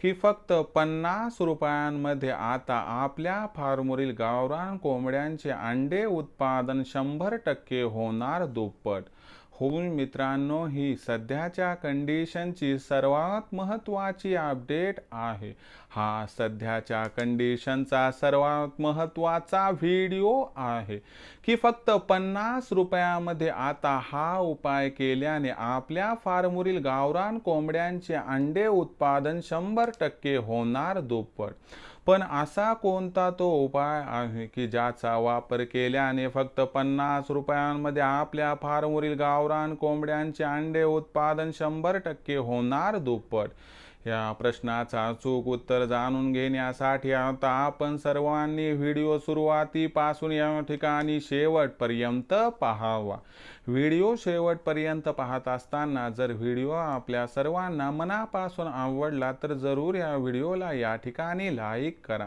की फक्त पन्नास रुपयांमध्ये आता आपल्या फार्मवरील गावरान कोंबड्यांचे अंडे उत्पादन शंभर टक्के होणार दुप्पट. होऊन मित्रांनो ही सध्याच्या कंडिशनची सर्वात महत्त्वाची अपडेट आहे. हा सध्याच्या कंडिशनचा सर्वात महत्त्वाचा व्हिडिओ आहे की फक्त पन्नास रुपयामध्ये आता हा उपाय केल्याने आपल्या फार्मवरील गावरान कोंबड्यांचे अंडे उत्पादन शंभर टक्के होणार दुप्पट. पण असा कोणता तो उपाय आहे की ज्याचा वापर केल्याने फक्त पन्नास रुपयांमध्ये आपल्या फार्मवरील गावरान कोंबड्यांचे अंडे उत्पादन शंभर टक्के होणार दुप्पट? या प्रश्नाचा अचूक उत्तर जाणून घेण्यासाठी आता आपण सर्वांनी व्हिडिओ सुरुवातीपासून या ठिकाणी शेवटपर्यंत पाहावा. व्हिडिओ शेवटपर्यंत पाहत असताना जर व्हिडिओ आपल्या सर्वांना मनापासून आवडला तर जरूर या व्हिडिओला या ठिकाणी लाईक करा.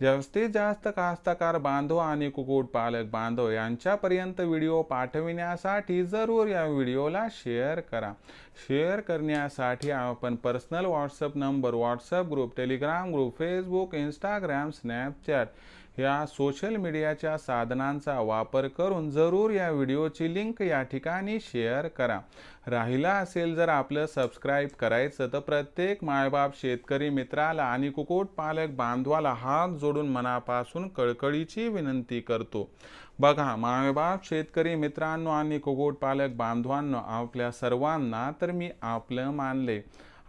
जास्तीत जास्त कास्तकार बांधव आणि कुक्कुटपालक बांधव यांच्यापर्यंत व्हिडिओ पाठविण्यासाठी जरूर या व्हिडिओला शेअर करा. शेअर करण्यासाठी आपण personal WhatsApp number WhatsApp group Telegram group Facebook Instagram Snapchat या सोशल मीडियाच्या साधनांचा वापर करून जरूर या व्हिडिओची लिंक या ठिकाणी शेअर करा. राहिला असेल जर आपलं सबस्क्राईब करायचं तर प्रत्येक मायबाप शेतकरी मित्राला आणि कुक्कुटपालक बांधवाला हात जोडून मनापासून कळकळीची विनंती करतो. बघा मायबाप शेतकरी मित्रांनो आणि कुक्कुटपालक बांधवांनो आपल्या सर्वांना तर मी आपलं मानले.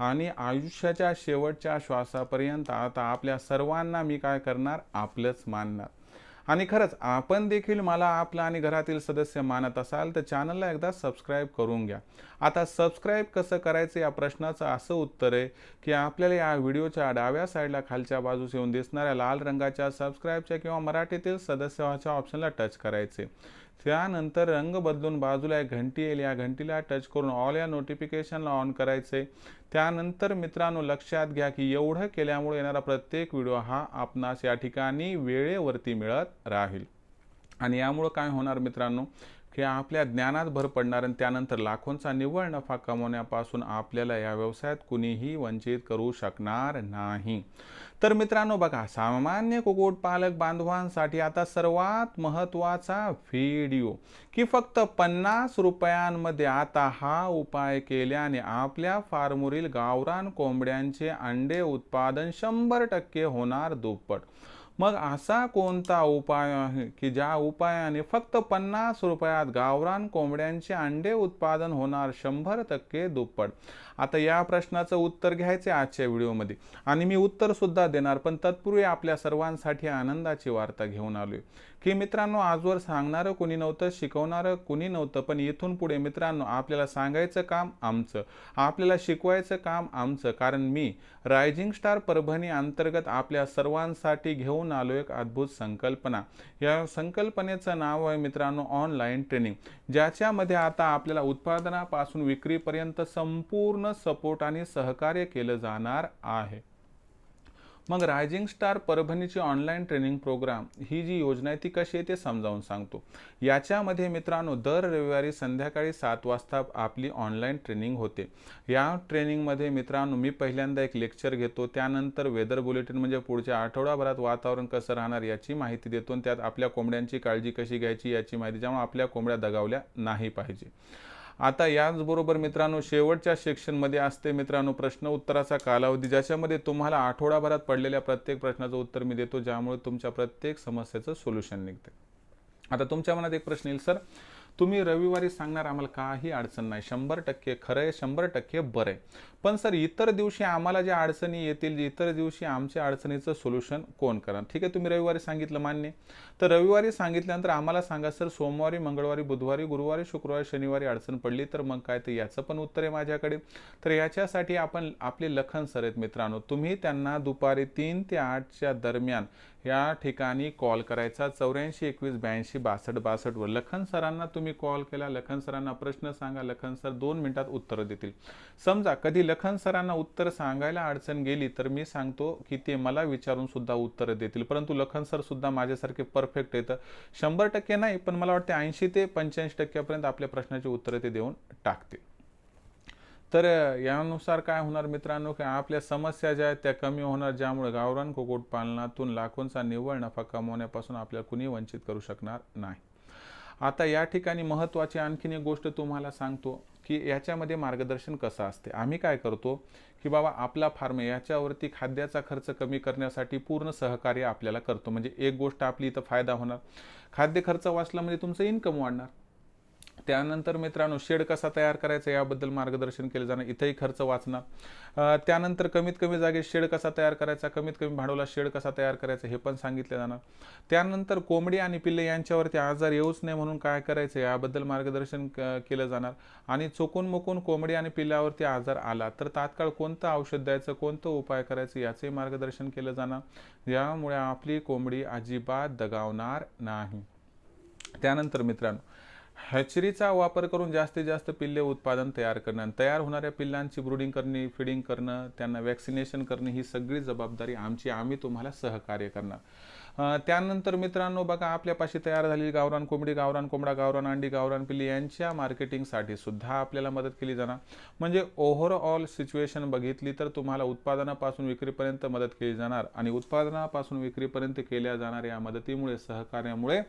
आणि आयुष्याच्या शेवटच्या श्वासापर्यंत आता आपल्या सर्वांना मी काय करणार? आपलंच मानणार. आणि खरंच आपण देखील मला आपला आणि घरातील सदस्य मानत असाल तर चॅनलला एकदा सबस्क्राईब करून घ्या. आता सबस्क्राईब कसं करायचं या प्रश्नाचं असं उत्तर आहे की आपल्याला या व्हिडिओच्या डाव्या साईडला खालच्या बाजूस येऊन दिसणाऱ्या लाल रंगाच्या सबस्क्राईबच्या किंवा मराठीतील सदस्य ऑप्शनला टच करायचे त्यानंतर रंग बदलून बाजूला एक घंटी येईल. या घंटीला टच करून ऑल या नोटिफिकेशनला ऑन करायचे. त्यानंतर मित्रांनो लक्षात घ्या की एवढं केल्यामुळे येणारा प्रत्येक व्हिडिओ हा आपणास या ठिकाणी वेळेवरती मिळत राहील. आणि यामुळं काय होणार मित्रांनो? की आपल्या ज्ञानात भर पडणार आणि त्यानंतर लाखोंचा निव्वळ नफा कमवण्यापासून आपल्याला या व्यवसायात कुणीही वंचित करू शकणार नाही. तर मित्रांनो बघा सामान्य कुक्कुटपालक बांधवांसाठी आता सर्वात महत्त्वाचा व्हिडिओ की फक्त पन्नास रुपयांमध्ये आता हा उपाय केल्याने आपल्या फार्मवरील गावरान कोंबड्यांचे अंडे उत्पादन शंभर टक्के होणार दुप्पट. मग असा कोणता उपाय आहे की ज्या उपायाने फक्त पन्नास रुपयात गावरान कोंबड्यांचे अंडे उत्पादन होणार शंभर टक्के दुप्पट? आता या प्रश्नाचं उत्तर घ्यायचे आजच्या व्हिडिओमध्ये. आणि मी उत्तरसुद्धा देणार पण तत्पूर्वी आपल्या सर्वांसाठी आनंदाची वार्ता घेऊन आलोय. की मित्रांनो आजवर सांगणारं कुणी नव्हतं शिकवणारं कुणी नव्हतं पण इथून पुढे मित्रांनो आपल्याला सांगायचं काम आमचं. आपल्याला शिकवायचं काम आमचं. कारण मी रायझिंग स्टार परभणी अंतर्गत आपल्या सर्वांसाठी घेऊन आलो एक अद्भुत संकल्पना. या संकल्पनेचं नाव आहे मित्रांनो ऑनलाईन ट्रेनिंग. ज्याच्यामध्ये आता आपल्याला उत्पादनापासून विक्रीपर्यंत संपूर्ण सपोर्ट आणि सहकार्य केलं जाणार आहे. मग रायझिंग स्टार परभणीची ऑनलाईन ट्रेनिंग प्रोग्राम ही जी योजना आहे ती कशी आहे ते समजावून सांगतो. याच्यामध्ये मित्रांनो दर रविवारी संध्याकाळी सात वाजता आपली ऑनलाईन ट्रेनिंग होते. या ट्रेनिंगमध्ये मित्रांनो मी पहिल्यांदा एक लेक्चर घेतो त्यानंतर वेदर बुलेटिन म्हणजे पुढच्या आठवडाभरात वातावरण कसं राहणार याची माहिती देतो आणि त्यात आपल्या कोंबड्यांची काळजी कशी घ्यायची याची माहिती ज्यामुळे आपल्या कोंबड्या दगावल्या नाही पाहिजे. आता याचबरोबर मित्रांनो शेवटच्या सेक्शनमध्ये असते मित्रांनो प्रश्न उत्तराचा कालावधी ज्याच्यामध्ये तुम्हाला आठवडाभरात पडलेल्या प्रत्येक प्रश्नाचं उत्तर मी देतो ज्यामुळे तुमच्या प्रत्येक समस्येचं सोल्युशन निघते. आता तुमच्या मनात एक प्रश्न येईल सर तुम्ही रविवारी सांगणार आम्हाला काही अडचण नाही. शंभर टक्के खरं आहे शंभर टक्के बरं आहे. पण सर इतर दिवशी आम्हाला ज्या अडचणी येतील इतर दिवशी आमच्या अडचणीचं सोल्युशन कोण करणार? ठीक आहे तुम्ही रविवारी सांगितलं मान्य. तर रविवारी सांगितल्यानंतर आम्हाला सांगा सर सोमवारी मंगळवारी बुधवारी गुरुवारी शुक्रवारी शनिवारी अडचण पडली तर मग काय तर याचं पण उत्तर आहे माझ्याकडे. तर याच्यासाठी आपण आपले लखन सर आहेत मित्रांनो तुम्ही त्यांना दुपारी तीन ते आठच्या दरम्यान या ठिकाणी कॉल करायचा. चौऱ्याऐंशी एकवीस ब्याऐंशी बासष्ट बासष्टवर लखन सरांना तुम्ही कॉल केला लखन सरांना प्रश्न सांगा लखन सर दोन मिनिटात उत्तर देतील. समजा कधी लखन सरांना उत्तर सांगायला अडचण गेली तर मी सांगतो की ते मला विचारून सुद्धा उत्तर देतील. परंतु लखन सर सुद्धा माझ्यासारखे परफेक्ट आहेत. शंभर टक्के नाही पण मला वाटते ऐंशी ते पंच्याऐंशी टक्क्यापर्यंत आपल्या प्रश्नाची उत्तरं ते देऊन टाकतील. तर यानुसार काय होणार मित्रांनो? की आपल्या समस्या ज्या आहेत त्या कमी होणार ज्यामुळे गावरान कुक्कुटपालनातून लाखोंचा निव्वळ नफा कमवण्यापासून आपल्याला कुणी वंचित करू शकणार नाही. आता या ठिकाणी महत्त्वाची आणखीन एक गोष्ट तुम्हाला सांगतो. की याच्यामध्ये मार्गदर्शन कसं असते? आम्ही काय करतो की बाबा आपला फार्म याच्यावरती खाद्याचा खर्च कमी करण्यासाठी पूर्ण सहकार्य आपल्याला करतो. म्हणजे एक गोष्ट आपली इथं फायदा होणार. खाद्य खर्च वाचला म्हणजे तुमचं इन्कम वाढणार. त्यानंतर मित्रांनो शेड कसा तयार करायचा याबद्दल मार्गदर्शन केलं जाणार. इथंही खर्च वाचणार. त्यानंतर कमीत कमी जागेत शेड कसा तयार करायचा कमीत कमी भांडवला शेड कसा तयार करायचा हे पण सांगितलं जाणार. त्यानंतर कोंबडी आणि पिल्ले यांच्यावरती आजार येऊच नाही म्हणून काय करायचं याबद्दल मार्गदर्शन केलं जाणार. आणि चुकून मुकून कोंबडी आणि पिल्ल्यावरती आजार आला तर तात्काळ कोणतं औषध द्यायचं कोणतं उपाय करायचं याचंही मार्गदर्शन केलं जाणार. यामुळे आपली कोंबडी अजिबात दगावणार नाही. त्यानंतर मित्रांनो हॅचरीचा वापर करून जास्तीत जास्त पिल्ले उत्पादन तयार करणं तयार होणाऱ्या पिल्लांची ब्रुडिंग करणे फिडिंग करणं त्यांना वॅक्सिनेशन करणे ही सगळी जबाबदारी आमची. आम्ही तुम्हाला सहकार्य करणार. त्यानंतर मित्रांनो बघा आपल्यापाशी तयार झालेली गावरान कोंबडी गावरान कोंबडा गावरान अंडी गावरान पिल्ली यांच्या मार्केटिंगसाठी सुद्धा आपल्याला मदत केली जाणार. म्हणजे ओव्हरऑल सिच्युएशन बघितली तर तुम्हाला उत्पादनापासून विक्रीपर्यंत मदत केली जाणार आणि उत्पादनापासून विक्रीपर्यंत केल्या जाणाऱ्या मदतीमुळे सहकार्यामुळे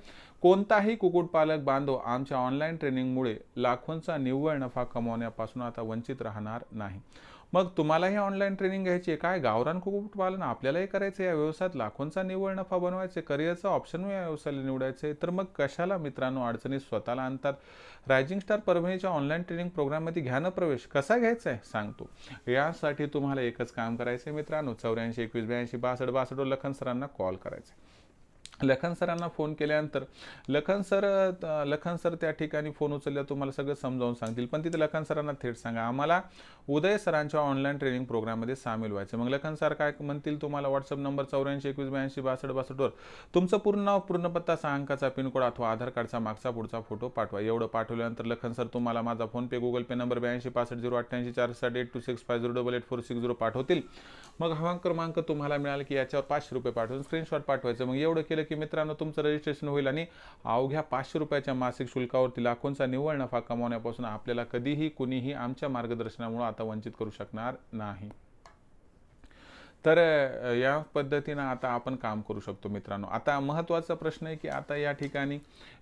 कोणताही कुक्कुटपालक बांधव आमच्या ऑनलाईन ट्रेनिंगमुळे लाखोंचा निव्वळ नफा कमावण्यापासून आता वंचित राहणार नाही. मग तुम्हालाही ऑनलाईन ट्रेनिंग घ्यायची आहे. काय गावरान कुक्कुटपालन आपल्यालाही करायचं या व्यवसायात. लाखोंचा निव्वळ नफा बनवायचे करिअरचा ऑप्शन या व्यवसायाला निवडायचे तर मग कशाला मित्रांनो अडचणी स्वतःला आणतात? रायझिंग स्टार परभणीच्या ऑनलाईन ट्रेनिंग प्रोग्राममध्ये घ्या प्रवेश. कसा घ्यायचा आहे? सांगतो यासाठी तुम्हाला एकच काम करायचं आहे मित्रांनो. चौऱ्याऐंशी एकवीस ब्याऐंशी बासष्ट बासष्ट लखन सरांना कॉल करायचा लखन सरांना फोन केल्यानंतर लखन सर लखन सर त्या ठिकाणी फोन उचलल्या तुम्हाला सगळं समजावून सांगतील. पण तिथे लखन सरांना थेट सांगा. आम्हाला उदय सरांच्या ऑनलाईन ट्रेनिंग प्रोग्राममध्ये सामील व्हायचं मग लखन सर काय म्हणतील तुम्हाला? व्हॉट्सअप नंबर चौऱ्याऐंशी एकवीस ब्याऐंशी बासष्ट बासष्टवर. तुमचं पूर्ण नाव पूर्णपत्ता सहा अंकाचा पिनकोड अथवा आधार कार्डचा मागचा पुढचा फोटो पाठवा. एवढं पाठवल्यानंतर लखन सर तुम्हाला माझा फोनपे गुगल पे नंबर ब्याऐंशी पासष्ट झिरो अठ्ठ्याऐंशी चार साठ eight two six five zero double eight four six zero पाठवतील. मग हवा क्रमांक तुम्हाला मिळाला की याच्यावर पाचशे रुपये पाठवून स्क्रीनशॉट पाठवायचं. मग एवढं केलं की मित्रांनो तुमचं रजिस्ट्रेशन होईल आणि अवघ्या पाचशे रुपयाच्या मासिक शुल्कावरती लाखोंचा निव्वळ नफा कमावण्यापासून आपल्याला कधीही कुणीही आमच्या मार्गदर्शनामुळे आता वंचित करू शकणार नाही. तर या पद्धतीनं आता आपण काम करू शकतो मित्रांनो. आता महत्त्वाचा प्रश्न आहे की आता या ठिकाणी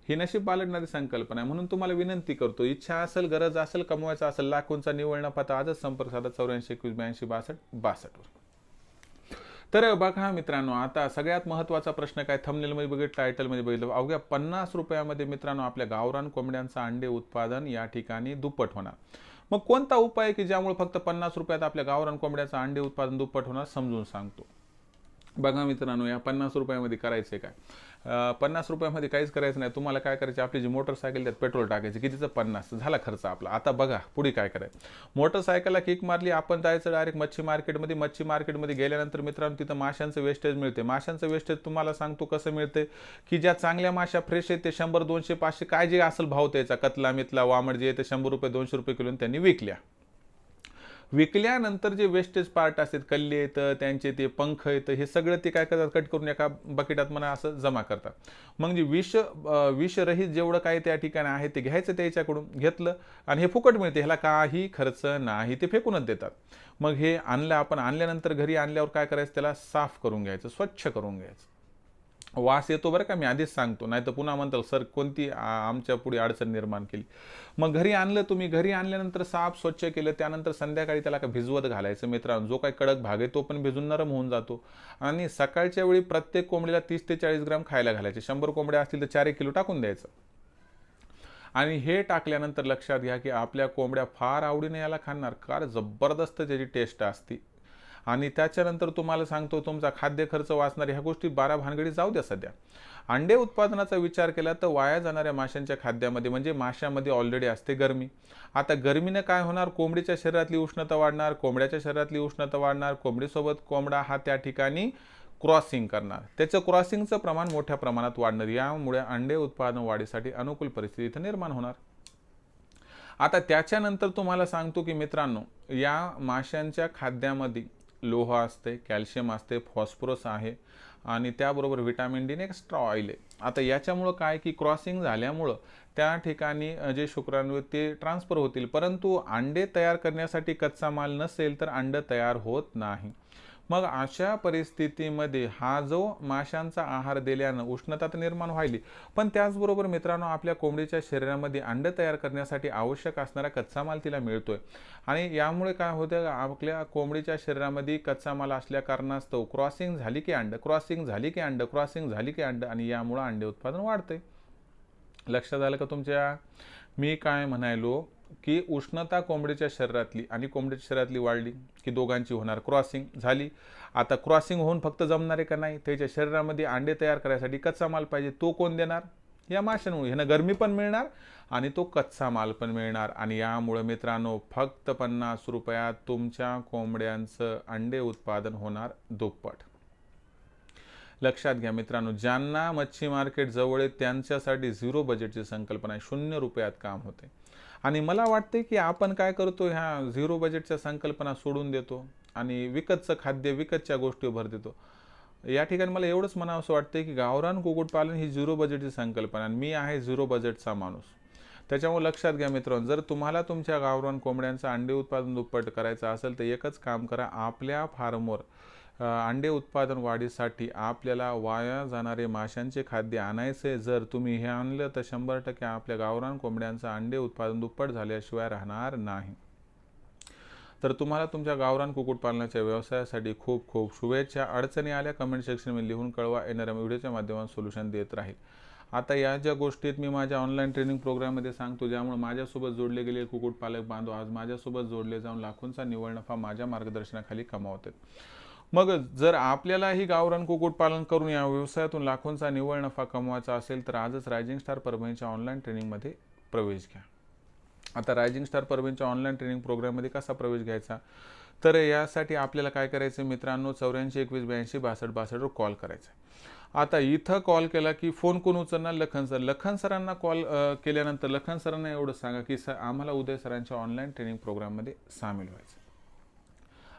ही नशीब पालटणारी संकल्पना आहे. म्हणून तुम्हाला विनंती करतो इच्छा असेल गरज असेल कमवायचा असेल लाखोंचा निवडणं नफा आजच संपर्क साधा चौऱ्याऐंशी एकवीस ब्याऐंशी बासष्ट बासष्टवर. तर बघा मित्रांनो आता सगळ्यात महत्त्वाचा प्रश्न काय? थमनेलमध्ये बघितलं टायटलमध्ये बघितलं. अवघ्या पन्नास रुपयामध्ये मित्रांनो आपल्या गावरान कोंबड्यांचं अंडे उत्पादन या ठिकाणी दुप्पट होणार. मग कोणता उपाय की ज्यामुळे फक्त पन्नास रुपयात आपल्या गावरान कोंबड्याचं अंडे उत्पादन दुप्पट होणार समजून सांगतो. बघा मित्रांनो या पन्नास रुपयामध्ये करायचं काय? पन्नास रुपयामध्ये काहीच करायचं नाही. तुम्हाला काय करायचं? आपली जी मोटरसायकल त्यात पेट्रोल टाकायचे. कितीचं? पन्नास. झाला खर्च आपला. आता बघा पुढे काय करायचं? मोटरसायकलला किक मारली आपण जायचं डायरेक्ट मच्छी मार्केटमध्ये. मच्छी मार्केटमध्ये गेल्यानंतर मित्रांनो तिथं माशांचं वेस्टेज मिळते. माशांचं वेस्टेज तुम्हाला सांगतो कसं मिळते? की ज्या चांगल्या माशा फ्रेश आहेत ते शंभर दोनशे पाचशे काय जे असेल भाव त्याचा कतला मितला वामड जे ते शंभर रुपये दोनशे रुपये किलो त्यांनी विकल्या. विकल्यानंतर जे वेस्टेज पार्ट असतात कल्ले येतं त्यांचे ते पंख येतं हे सगळं ते काय करतात? कट करून एका बकेटात म्हणा असं जमा करतात. मग जे विष विषरहित जेवढं काय त्या ठिकाणी आहे ते घ्यायचं त्याच्याकडून घेतलं आणि हे फुकट मिळते. ह्याला काही खर्च नाही ते फेकूनच देतात. मग हे आणलं आपण आणल्यानंतर घरी आणल्यावर काय करायचं? त्याला साफ करून घ्यायचं स्वच्छ करून घ्यायचं. वास येतो बरं का मी आधीच सांगतो. नाही तर पुन्हा म्हणतो सर कोणती आमच्या पुढे अडचण निर्माण केली? मग घरी आणलं तुम्ही घरी आणल्यानंतर साफ स्वच्छ केलं त्यानंतर संध्याकाळी त्याला का भिजवत घालायचं मित्रांनो? जो काही कडक भाग आहे तो पण भिजून नरम होऊन जातो. आणि सकाळच्या वेळी प्रत्येक कोंबडीला तीस ते चाळीस ग्राम खायला घालायचे. शंभर कोंबड्या असतील तर चार एक किलो टाकून द्यायचं. आणि हे टाकल्यानंतर लक्षात घ्या की आपल्या कोंबड्या फार आवडीने याला खाणार फार जबरदस्त त्याची टेस्ट असते. आणि त्याच्यानंतर तुम्हाला सांगतो तुमचा खाद्य खर्च वाचणार ह्या गोष्टी बारा भानगडी जाऊ द्या सध्या. अंडे उत्पादनाचा विचार केला तर वाया जाणाऱ्या माशांच्या खाद्यामध्ये म्हणजे माशामध्ये ऑलरेडी असते गरमी. आता गरमीनं काय होणार? कोंबडीच्या शरीरातली उष्णता वाढणार कोंबड्याच्या शरीरातली उष्णता वाढणार कोंबडीसोबत कोंबडा हा त्या ठिकाणी क्रॉसिंग करणार. त्याचं क्रॉसिंगचं प्रमाण मोठ्या प्रमाणात वाढणार. यामुळे अंडे उत्पादन वाढीसाठी अनुकूल परिस्थिती इथं निर्माण होणार. आता त्याच्यानंतर तुम्हाला सांगतो की मित्रांनो या माशांच्या खाद्यामध्ये लोह असते कॅल्शियम असते फॉस्फरस आहे आणि त्याबरोबर व्हिटॅमिन डी एक्स्ट्रा ऑइल आहे. आता याच्यामुळं काय की क्रॉसिंग झाल्यामुळं त्या ठिकाणी जे शुक्राणू ते ट्रान्सफर होतील. परंतु अंडे तयार करण्यासाठी कच्चा माल नसेल तर अंडं तयार होत नाही. मग अशा परिस्थितीमध्ये हा जो माशांचा आहार दिल्यानं उष्णता तर निर्माण व्हायली पण त्याचबरोबर मित्रांनो आपल्या कोंबडीच्या शरीरामध्ये अंड तयार करण्यासाठी आवश्यक असणारा कच्चा माल तिला मिळतोय. आणि यामुळे काय होतं आपल्या कोंबडीच्या शरीरामध्ये कच्चा माल असल्या कारणास्तव क्रॉसिंग झाली की अंड क्रॉसिंग झाली की अंड क्रॉसिंग झाली की अंड आणि यामुळं अंडे उत्पादन वाढते लक्षात आलं का तुमच्या? मी काय म्हणायलो की उष्णता कोंबडीच्या शरीरातली आणि कोंबडीच्या शरीरातली वाढली की दोघांची होणार क्रॉसिंग झाली. आता क्रॉसिंग होऊन फक्त जमणार आहे का नाही? त्याच्या शरीरामध्ये अंडे तयार करायसाठी कच्चा माल पाहिजे तो कोण देणार? या माशांमुळे. ह्यांना गरमी पण मिळणार आणि तो कच्चा माल पण मिळणार. आणि यामुळे मित्रांनो फक्त पन्नास रुपयात तुमच्या कोंबड्यांचं अंडे उत्पादन होणार दुप्पट. लक्षात घ्या मित्रांनो ज्यांना मच्छी मार्केट जवळ आहे त्यांच्यासाठी झिरो बजेटची संकल्पना आहे. शून्य रुपयात काम होते. आणि मला वाटते की आपण काय करतो ह्या झिरो बजेटच्या संकल्पना सोडून देतो आणि विकतचं खाद्य विकतच्या गोष्टी भर देतो. या ठिकाणी मला एवढंच म्हणावं वाटतं की गावरान कुक्कुटपालन ही झिरो बजेटची संकल्पना आणि मी आहे झिरो बजेटचा माणूस. त्याच्यामुळे लक्षात घ्या मित्रांनो जर तुम्हाला तुमच्या गावरान कोंबड्यांचं अंडे उत्पादन दुप्पट करायचं असेल तर एकच काम करा आपल्या फार्मवर अंडे उत्पादन वाढीसाठी आपल्याला वाया जाणारे माशांचे खाद्य आणायचे जर तुम्ही हे आणलं तर शंभर टक्के आपल्या गावरान कोंबड्यांचं अंडे उत्पादन दुप्पट झाल्याशिवाय राहणार नाही. तर तुम्हाला तुमच्या गावरान कुक्कुटपालनाच्या व्यवसायासाठी खूप खूप शुभेच्छा. अडचणी आल्या कमेंट सेक्शनमध्ये लिहून कळवा. येणाऱ्या व्हिडिओच्या माध्यमात सोल्युशन देत राहील. आता या ज्या गोष्टीत मी माझ्या ऑनलाईन ट्रेनिंग प्रोग्राममध्ये सांगतो ज्यामुळे माझ्यासोबत जोडले गेले कुक्कुटपालक बांधव आज माझ्यासोबत जोडले जाऊन लाखोंचा निवड नफा माझ्या मार्गदर्शनाखाली कमावतात. मग जर आपल्यालाही गावरान कुक्कुटपालन करून या व्यवसायातून लाखोंचा निव्वळ नफा कमवायचा असेल तर आजच रायझिंग स्टार परभणीच्या ऑनलाईन ट्रेनिंगमध्ये प्रवेश घ्या. आता रायझिंग स्टार परभणीच्या ऑनलाईन ट्रेनिंग प्रोग्राममध्ये कसा प्रवेश घ्यायचा? तर यासाठी आपल्याला काय करायचं मित्रांनो? चौऱ्याऐंशी एकवीस ब्याऐंशी बासष्ट बासष्टवर कॉल करायचा आता इथं कॉल केला की फोन कोण उचलणार? लखन सर लखन सरांना कॉल केल्यानंतर लखन सरांना एवढं सांगा की सर आम्हाला उदय सरांच्या ऑनलाईन ट्रेनिंग प्रोग्राममध्ये सामील व्हायचं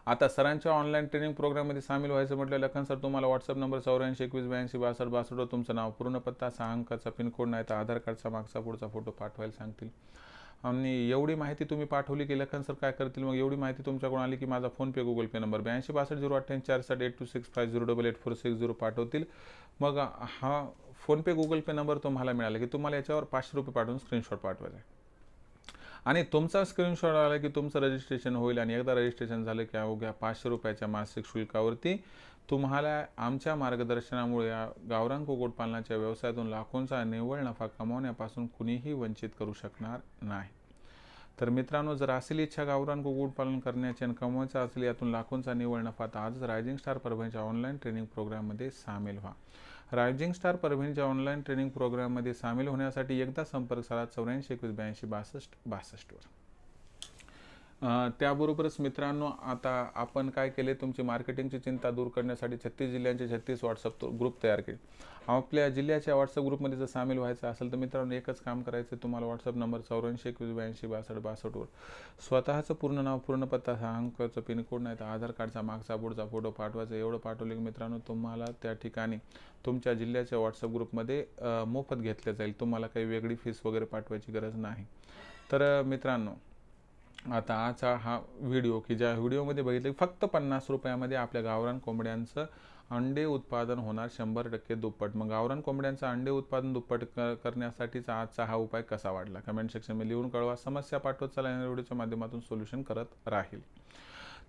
आता सरांच्या ऑनलाईन ट्रेनिंग प्रोग्राममध्ये सामील व्हायचं म्हटलं लखन सर तुम्हाला व्हॉट्सअप नंबर चौऱ्याऐंशी एकवीस ब्याऐंशी बासष्ट बासष्टवर तुमचं नाव पूर्ण पत्ता सहा अंकाचा पिनकोड नाही तर आधार कार्डचा मागचा पुढचा फोटो पाठवायला सांगतील. आणि एवढी माहिती तुम्ही पाठवली की लखन सर काय करतील? मग एवढी माहिती तुमच्याकडून आली की माझा फोनपे गुगल पे नंबर ब्याऐंशी बासष्ट झिरो अठ्ठ्याऐंशी चार साठ eight two six five zero double eight four six zero पाठवतील. मग हा फोनपे गुगल पे नंबर तुम्हाला मिळाला की तुम्हाला याच्यावर पाचशे रुपये पाठवून स्क्रीनशॉट पाठवायचा आहे. आणि तुमचा स्क्रीनशॉट आला की तुमचं रजिस्ट्रेशन होईल आणि एकदा रजिस्ट्रेशन झालं की अवघ्या पाचशे रुपयाच्या मासिक शुल्कावरती तुम्हाला आमच्या मार्गदर्शनामुळे या गावरान कुक्कुटपालनाच्या व्यवसायातून लाखोंचा निव्वळ नफा कमावण्यापासून कुणीही वंचित करू शकणार नाही. तर मित्रांनो जर असेल इच्छा गावरान कुक्कुटपालन करण्याची आणि कमवायचा असेल यातून लाखोंचा निव्वळ नफा तर आजच रायझिंग स्टार परभणीच्या ऑनलाईन ट्रेनिंग प्रोग्राममध्ये सामील व्हा. रायझिंग स्टार परभणीच्या ऑनलाईन ट्रेनिंग प्रोग्राममध्ये सामील होण्यासाठी एकदा संपर्क साधा चौऱ्याऐंशी एकवीस ब्याऐंशी बासष्ट बासष्टवर. त्याबरोबरच मित्रांनो आता आपण काय केले तुमची मार्केटिंगची चिंता दूर करण्यासाठी छत्तीस जिल्ह्यांचे छत्तीस व्हॉट्सअप ग्रुप तयार केले. आपल्या जिल्ह्याच्या व्हॉट्सअप ग्रुपमध्ये जर सामील व्हायचं असेल तर मित्रांनो एकच काम करायचं तुम्हाला व्हॉट्सअप नंबर चौऱ्याऐंशी एकवीस ब्याऐंशी बासष्ट बासष्टवर. स्वतःचं पूर्ण नाव पूर्ण पत्ता सहा अंकाचं पिनकोड नाही तर आधार कार्डचा मागचा पुढचा फोटो पाठवायचा एवढं पाठवलं की मित्रांनो तुम्हाला त्या ठिकाणी तुमच्या जिल्ह्याच्या व्हॉट्सअप ग्रुपमध्ये मोफत घेतलं जाईल. तुम्हाला काही वेगळी फीस वगैरे पाठवायची गरज नाही. तर मित्रांनो आता आजचा हा व्हिडिओ की ज्या व्हिडिओमध्ये बघितले फक्त पन्नास रुपयामध्ये आपल्या गावरान कोंबड्यांचं अंडे उत्पादन होणार शंभर टक्के दुप्पट. मग गावरान कोंबड्यांचं अंडे उत्पादन दुप्पट करण्यासाठीचा आजचा हा उपाय कसा वाढला? कमेंट सेक्शनमध्ये लिहून कळवा. समस्या पाठवत चला या व्हिडिओच्या माध्यमातून सोल्युशन करत राहील.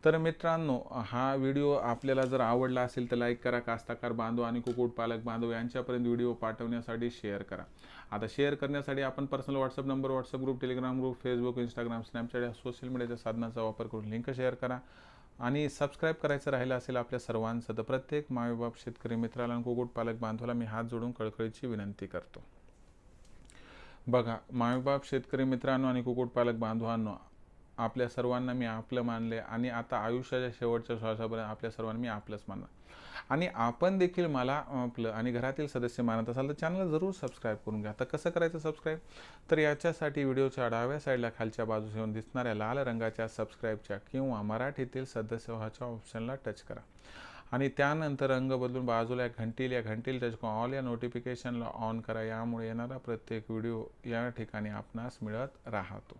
तर मित्रांनो हा व्हिडिओ आपल्याला जर आवडला असेल तर लाईक करा कास्ताकार बांधव आणि कुक्कुटपालक बांधव यांच्यापर्यंत व्हिडिओ पाठवण्यासाठी शेअर करा. आता शेअर करण्यासाठी आपण personal WhatsApp number WhatsApp group Telegram group Facebook Instagram Snapchat या सोशल मीडियाच्या साधनाचा वापर करून लिंक शेअर करा. आणि सबस्क्राईब करायचं राहिलं असेल आपल्या सर्वांचं तर प्रत्येक मायबाप शेतकरी मित्राला आणि कुक्कुटपालक बांधवाला मी हात जोडून कळकळीची विनंती करतो. बघा मायबाप शेतकरी मित्रांनो आणि कुक्कुटपालक बांधवांनो आपल्या सर्वांना मी आपलं मानले आणि आता आयुष्याच्या शेवटच्या श्वासापर्यंत आपल्या सर्वांना मी आपलंच मानलं आणि आपण देखील मला आपलं आणि घरातील सदस्य मानत असाल तर चॅनल जरूर सबस्क्राईब करून घ्या. आता कसं करायचं सबस्क्राईब तर याच्यासाठी व्हिडिओच्या डाव्या साईडला खालच्या बाजूस येऊन दिसणाऱ्या लाल रंगाच्या सबस्क्राईबच्या किंवा मराठीतील सदस्य व्हाच्या ऑप्शनला टच करा. आणि त्यानंतर रंग बदलून बाजूला एक घंटील या घंटील टच करून ऑल या नोटिफिकेशनला ऑन करा. यामुळे येणारा प्रत्येक व्हिडिओ या ठिकाणी आपणास मिळत राहतो.